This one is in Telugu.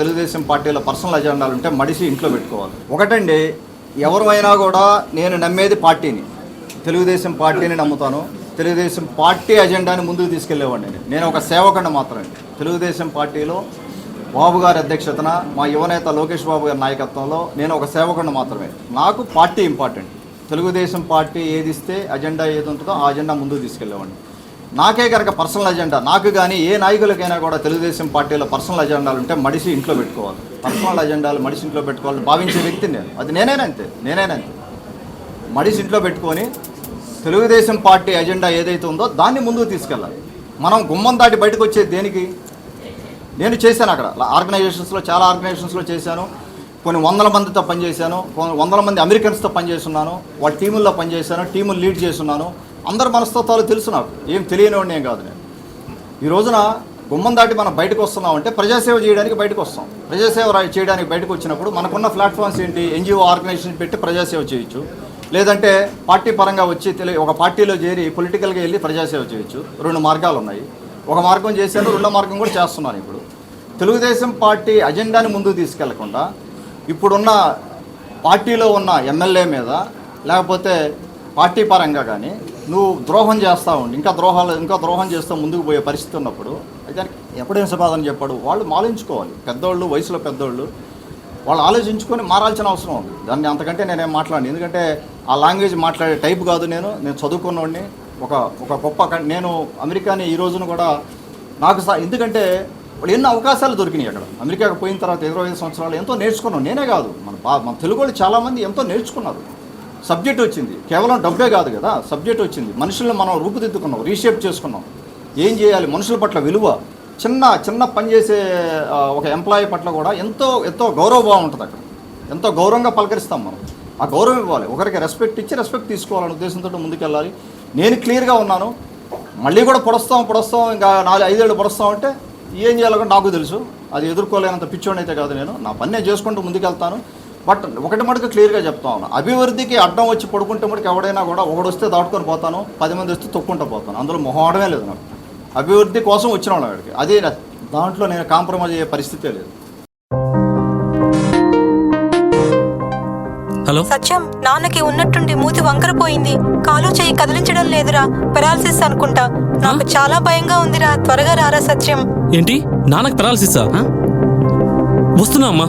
తెలుగుదేశం పార్టీలో పర్సనల్ అజెండాలు ఉంటే మడిసి ఇంట్లో పెట్టుకోవాలి. ఒకటండి ఎవరైనా కూడా నేను నమ్మేది పార్టీని. తెలుగుదేశం పార్టీని నమ్ముతాను. తెలుగుదేశం పార్టీ అజెండాని ముందుకు తీసుకెళ్ళేవాడిని నేను. ఒక సేవకుడిని మాత్రమే. తెలుగుదేశం పార్టీలో బాబు గారి అధ్యక్షతన మా యువనేత లోకేష్ బాబు గారి నాయకత్వంలో నేను ఒక సేవకుడిని మాత్రమే. నాకు పార్టీ ఇంపార్టెంట్. తెలుగుదేశం పార్టీ ఏది ఇస్తే అజెండా ఏది ఉంటుందో ఆ అజెండా ముందుకు తీసుకెళ్ళేవాడిని నాకే కనుక పర్సనల్ అజెండా నాకు కానీ ఏ నాయకులకైనా కూడా తెలుగుదేశం పార్టీలో పర్సనల్ అజెండాలు ఉంటే మడిసి ఇంట్లో పెట్టుకోవాలి. పర్సనల్ అజెండాలు మడిసి ఇంట్లో పెట్టుకోవాలని భావించే వ్యక్తిని నేను. అది నేనేనంతే నేనేనంతే మడిసి ఇంట్లో పెట్టుకొని తెలుగుదేశం పార్టీ అజెండా ఏదైతే ఉందో దాన్ని ముందుకు తీసుకెళ్ళాలి. మనం గుమ్మం దాటి బయటకు వచ్చేది దేనికి? నేను చేశాను అక్కడ. ఆర్గనైజేషన్స్లో చాలా ఆర్గనైజేషన్స్లో చేశాను. కొన్ని వందల మందితో పనిచేశాను. కొన్ని వందల మంది అమెరికన్స్తో పనిచేస్తున్నాను. వాళ్ళ టీముల్లో పనిచేశాను. టీములు లీడ్ చేస్తున్నాను. అందరి మనస్తత్వాలు తెలుసు నాకు. ఏం తెలియనివాడిని ఏం కాదు నేను. ఈ రోజున గుమ్మం దాటి మనం బయటకు వస్తున్నాం అంటే ప్రజాసేవ చేయడానికి బయటకు వస్తాం. ప్రజాసేవ చేయడానికి బయటకు వచ్చినప్పుడు మనకున్న ప్లాట్ఫామ్స్ ఏంటి? ఎన్జిఓ ఆర్గనైజేషన్ పెట్టి ప్రజాసేవ చేయొచ్చు. లేదంటే పార్టీ పరంగా వచ్చి తెలి ఒక పార్టీలో చేరి పొలిటికల్గా వెళ్ళి ప్రజాసేవ చేయొచ్చు. రెండు మార్గాలు ఉన్నాయి. ఒక మార్గం చేశాను రెండో మార్గం కూడా చేస్తున్నాను ఇప్పుడు. తెలుగుదేశం పార్టీ అజెండాని ముందుకు తీసుకెళ్ళకుండా ఇప్పుడున్న పార్టీలో ఉన్న ఎమ్మెల్యే మీద లేకపోతే పార్టీ పరంగా కానీ నువ్వు ద్రోహం చేస్తా ఉండి ఇంకా ద్రోహాలు ఇంకా ద్రోహం చేస్తూ ముందుకు పోయే పరిస్థితి ఉన్నప్పుడు దానికి ఎప్పుడైనా సమాధానం చెప్పాడు? వాళ్ళు ఆలోచించుకోవాలి పెద్దోళ్ళు వయసులో పెద్దోళ్ళు వాళ్ళు ఆలోచించుకొని మారాల్సిన అవసరం ఉంది. దాన్ని అంతకంటే నేనేం మాట్లాడను. ఎందుకంటే ఆ లాంగ్వేజ్ మాట్లాడే టైప్ కాదు నేను. నేను చదువుకున్నవాడిని ఒక ఒక గొప్ప నేను అమెరికాని ఈ రోజున కూడా నాకు సా ఎందుకంటే వాళ్ళు ఎన్నో అవకాశాలు దొరికినాయి అక్కడ. అమెరికాకు పోయిన తర్వాత ఇరవై ఐదు సంవత్సరాలు ఎంతో నేర్చుకున్నాం నేనే కాదు. మన బా మన తెలుగు వాళ్ళు చాలామంది ఎంతో నేర్చుకున్నారు. సబ్జెక్ట్ వచ్చింది. కేవలం డబ్బే కాదు కదా సబ్జెక్ట్ వచ్చింది. మనుషులను మనం రూపుదిద్దుకున్నాం రీషేప్ చేసుకున్నాం. ఏం చేయాలి? మనుషుల పట్ల విలువ. చిన్న చిన్న పని చేసే ఒక ఎంప్లాయీ పట్ల కూడా ఎంతో ఎంతో గౌరవభావం ఉంటుంది అక్కడ. ఎంతో గౌరవంగా పలకరిస్తాం మనం. ఆ గౌరవం ఇవ్వాలి. ఒకరికి రెస్పెక్ట్ ఇచ్చి రెస్పెక్ట్ తీసుకోవాలనే ఉద్దేశంతో ముందుకెళ్ళాలి. నేను క్లియర్గా ఉన్నాను. మళ్ళీ కూడా పొడస్తాం పొడస్తాం ఇంకా నాలుగు ఐదేళ్ళు పొడస్తాం అంటే ఏం చేయాలో కూడా నాకు తెలుసు. అది ఎదుర్కోలేనంత పిచ్చోడైతే కాదు నేను. నా పని నేను చేసుకుంటూ ముందుకెళ్తాను. బట్ ఒకటి మటుకు క్లియర్గా చెప్తా ఉన్నాను అభివృద్ధికి అడ్డం వచ్చి పడుకుంటే మటుకు ఎవడైనా కూడా ఒకడు వస్తే దాటుకొని పోతాను పది మంది వస్తే తొక్కుంటూ పోతాను. అందులో మొహమాడమే లేదు నాకు. అభివృద్ధి కోసం వచ్చిన వాళ్ళం అక్కడికి అదే దాంట్లో నేను కాంప్రమైజ్ అయ్యే పరిస్థితే లేదు. హలో? సత్యం నాన్నకి ఉన్నట్టుండి మూతి వంకరపోయింది కాలు చేయి కదిలించడం లేదురా. పెరాలసిస్ అనుకుంటా. నాకు చాలా భయంగా ఉందిరా. త్వరగా రారా సత్యం. ఏంటి? నాన్నకు పెరాలసిసా? వస్తున్నా అమ్మా.